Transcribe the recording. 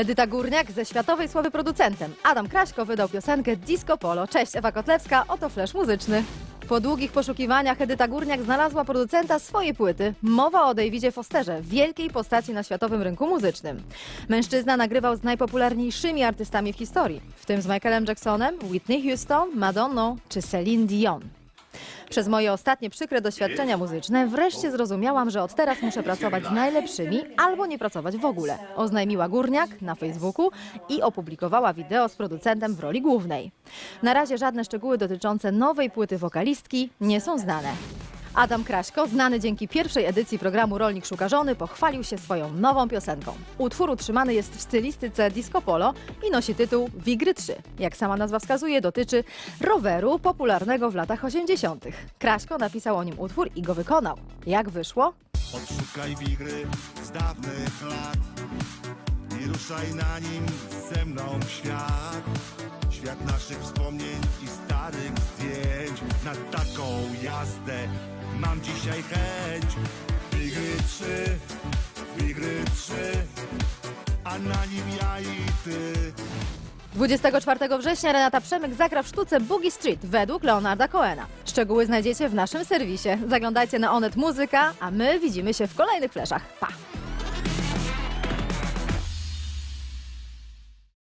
Edyta Górniak ze światowej sławy producentem. Adam Kraśko wydał piosenkę Disco Polo. Cześć, Ewa Kotlewska, oto flash muzyczny. Po długich poszukiwaniach Edyta Górniak znalazła producenta swojej płyty. Mowa o Davidzie Fosterze, wielkiej postaci na światowym rynku muzycznym. Mężczyzna nagrywał z najpopularniejszymi artystami w historii, w tym z Michaelem Jacksonem, Whitney Houston, Madonną czy Celine Dion. Przez moje ostatnie przykre doświadczenia muzyczne wreszcie zrozumiałam, że od teraz muszę pracować z najlepszymi albo nie pracować w ogóle. Oznajmiła Górniak na Facebooku i opublikowała wideo z producentem w roli głównej. Na razie żadne szczegóły dotyczące nowej płyty wokalistki nie są znane. Adam Kraśko, znany dzięki pierwszej edycji programu Rolnik Szuka Żony, pochwalił się swoją nową piosenką. Utwór utrzymany jest w stylistyce disco polo i nosi tytuł Wigry 3. Jak sama nazwa wskazuje, dotyczy roweru popularnego w latach 80. Kraśko napisał o nim utwór i go wykonał. Jak wyszło? Odszukaj wigry z dawnych lat i ruszaj na nim ze mną w świat. Świat naszych wspomnień. Na taką jazdę mam dzisiaj chęć. Wigry trzy, wigry trzy, a na nim ja i ty. 24 września Renata Przemyk zagra w sztuce Boogie Street według Leonarda Coena. Szczegóły znajdziecie w naszym serwisie. Zaglądajcie na Onet Muzyka, a my widzimy się w kolejnych fleszach. Pa!